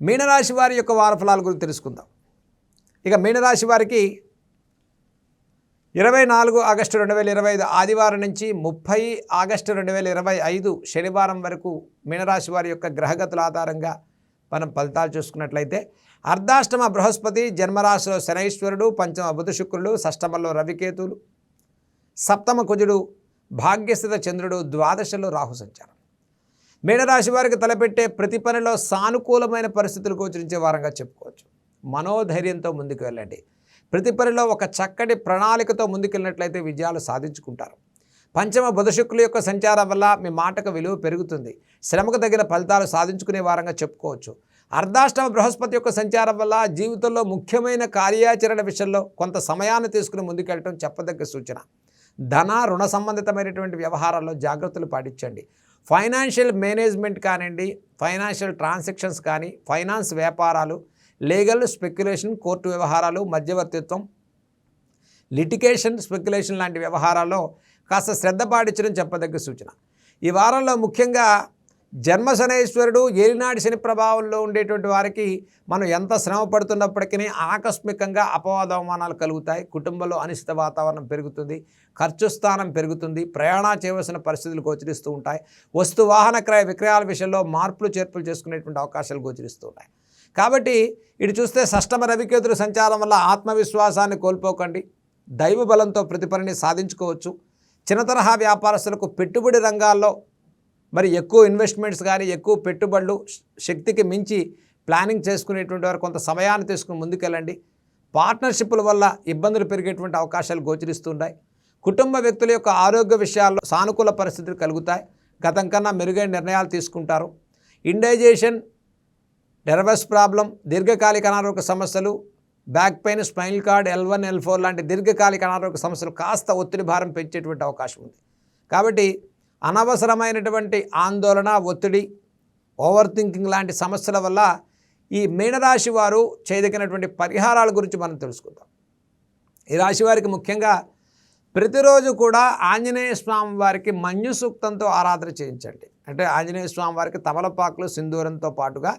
మీనరాశి వారి యొక్క వారఫలాల గురించి తెలుసుకుందాం. ఇక మీనరాశి వారికి ఇరవై నాలుగు ఆగస్టు రెండు వేల ఇరవై ఐదు ఆదివారం నుంచి ముప్పై ఆగస్టు రెండు వేల ఇరవై ఐదు శనివారం వరకు మీనరాశి వారి యొక్క గ్రహగతుల ఆధారంగా మనం ఫలితాలు చూసుకున్నట్లయితే అర్ధాష్టమ బృహస్పతి జన్మరాశిలో శనైశ్వరుడు పంచమ బుధ శుక్రుడు షష్టమంలో రవికేతులు సప్తమ కుజుడు భాగ్యస్థిత చంద్రుడు ద్వాదశలో రాహు సంచారం. మీనరాశి వారికి తలపెట్టే ప్రతి పనిలో సానుకూలమైన పరిస్థితులు గోచరించే వారంగా చెప్పుకోవచ్చు. మనోధైర్యంతో ముందుకు వెళ్ళండి. ప్రతి పనిలో ఒక చక్కటి ప్రణాళికతో ముందుకెళ్ళినట్లయితే విజయాలు సాధించుకుంటారు. పంచమ బుధశుక్రుల యొక్క సంచారం వల్ల మీ మాటకు విలువ పెరుగుతుంది. శ్రమకు తగిన ఫలితాలు సాధించుకునే వారంగా చెప్పుకోవచ్చు. అర్ధాష్టమ బృహస్పతి యొక్క సంచారం వల్ల జీవితంలో ముఖ్యమైన కార్యాచరణ విషయంలో కొంత సమయాన్ని తీసుకుని ముందుకెళ్ళటం చెప్పదగ్గ సూచన. ధన రుణ సంబంధితమైనటువంటి వ్యవహారాల్లో జాగ్రత్తలు పాటించండి. ఫైనాన్షియల్ మేనేజ్మెంట్ కానివ్వండి ఫైనాన్షియల్ ట్రాన్సాక్షన్స్ కానీ ఫైనాన్స్ వ్యాపారాలు లీగల్ స్పెక్యులేషన్ కోర్టు వ్యవహారాలు మధ్యవర్తిత్వం లిటికేషన్ స్పెక్యులేషన్ లాంటి వ్యవహారాల్లో కాస్త శ్రద్ధ పాటించడం చెప్పదగ్గ సూచన. ఈ వారంలో ముఖ్యంగా జన్మశనేశ్వరుడు ఏలినాటి శని ప్రభావంలో ఉండేటువంటి వారికి మనం ఎంత శ్రమ పడుతున్నప్పటికీ ఆకస్మికంగా అపవాద అవమానాలు కలుగుతాయి. కుటుంబంలో అనిశ్చిత వాతావరణం పెరుగుతుంది. ఖర్చు స్థానం పెరుగుతుంది. ప్రయాణ చేయవలసిన పరిస్థితులు గోచరిస్తూ ఉంటాయి. వస్తు వాహన క్రయ విక్రయాల విషయంలో మార్పులు చేర్పులు చేసుకునేటువంటి అవకాశాలు గోచరిస్తూ ఉంటాయి కాబట్టి ఇటు చూస్తే సష్టమ రవికేతుల సంచారం వల్ల ఆత్మవిశ్వాసాన్ని కోల్పోకండి. దైవ బలంతో ప్రతి పనిని సాధించుకోవచ్చు. చిన్న తరహా వ్యాపారస్తులకు పెట్టుబడి రంగాల్లో మరి ఎక్కువ ఇన్వెస్ట్మెంట్స్ కానీ ఎక్కువ పెట్టుబడులు శక్తికి మించి ప్లానింగ్ చేసుకునేటువంటి వారు కొంత సమయాన్ని తీసుకుని ముందుకెళ్ళండి. పార్ట్నర్షిప్ల వల్ల ఇబ్బందులు పెరిగేటువంటి అవకాశాలు గోచరిస్తుంటాయి. కుటుంబ వ్యక్తుల యొక్క ఆరోగ్య విషయాల్లో సానుకూల పరిస్థితులు కలుగుతాయి. గతం కన్నా మెరుగైన నిర్ణయాలు తీసుకుంటారు. ఇండైజేషన్ నెర్వస్ ప్రాబ్లం దీర్ఘకాలిక అనారోగ్య సమస్యలు back pain spinal cord L one L four లాంటి దీర్ఘకాలిక అనారోగ్య సమస్యలు కాస్త ఒత్తిడి భారం పెంచేటువంటి అవకాశం ఉంది. కాబట్టి అనవసరమైనటువంటి ఆందోళన ఒత్తిడి ఓవర్ థింకింగ్ లాంటి సమస్యల వల్ల ఈ మీనరాశి వారు చేయదగినటువంటి పరిహారాల గురించి మనం తెలుసుకుందాం. ఈ రాశి వారికి ముఖ్యంగా ప్రతిరోజు కూడా ఆంజనేయ స్వామి వారికి మంజు సూక్తంతో ఆరాధన చేయించండి. అంటే ఆంజనేయ స్వామి వారికి తమలపాకులు సింధూరంతో పాటుగా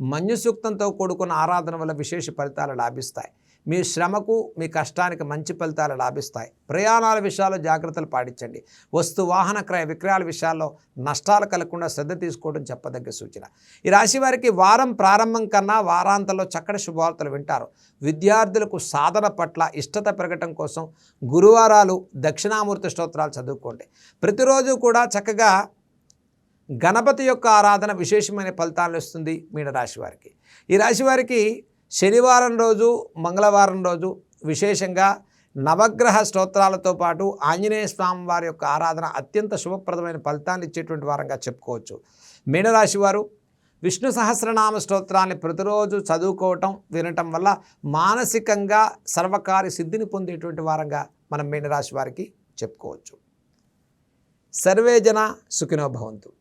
మంజు సూక్తంతో కూడుకున్న ఆరాధన వల్ల విశేష ఫలితాలు లాభిస్తాయి. మీ శ్రమకు మీ కష్టానికి మంచి ఫలితాలు లాభిస్తాయి. ప్రయాణాల విషయాల్లో జాగ్రత్తలు పాటించండి. వస్తు వాహన క్రయ విక్రయాల విషయాల్లో నష్టాలు కలగకుండా శ్రద్ధ తీసుకోవడం చెప్పదగ్గ సూచన. ఈ రాశి వారికి వారం ప్రారంభం కన్నా వారాంతంలో చక్కటి శుభవార్తలు వింటారు. విద్యార్థులకు సాధన పట్ల ఇష్టత పెరగటం కోసం గురువారాలు దక్షిణామూర్తి స్తోత్రాలు చదువుకోండి. ప్రతిరోజు కూడా చక్కగా గణపతి యొక్క ఆరాధన విశేషమైన ఫలితాలను ఇస్తుంది మీన రాశి వారికి. ఈ రాశివారికి శనివారం రోజు మంగళవారం రోజు విశేషంగా నవగ్రహ స్తోత్రాలతో పాటు ఆంజనేయ స్వామి వారి యొక్క ఆరాధన అత్యంత శుభప్రదమైన ఫలితాన్ని ఇచ్చేటువంటి వారంగా చెప్పుకోవచ్చు. మీనరాశి వారు విష్ణు సహస్రనామ స్తోత్రాన్ని ప్రతిరోజు చదువుకోవటం వినటం వల్ల మానసికంగా సర్వకార్య సిద్ధిని పొందేటువంటి వారంగా మనం మీనరాశి వారికి చెప్పుకోవచ్చు. సర్వే జన సుఖినో భవంతు.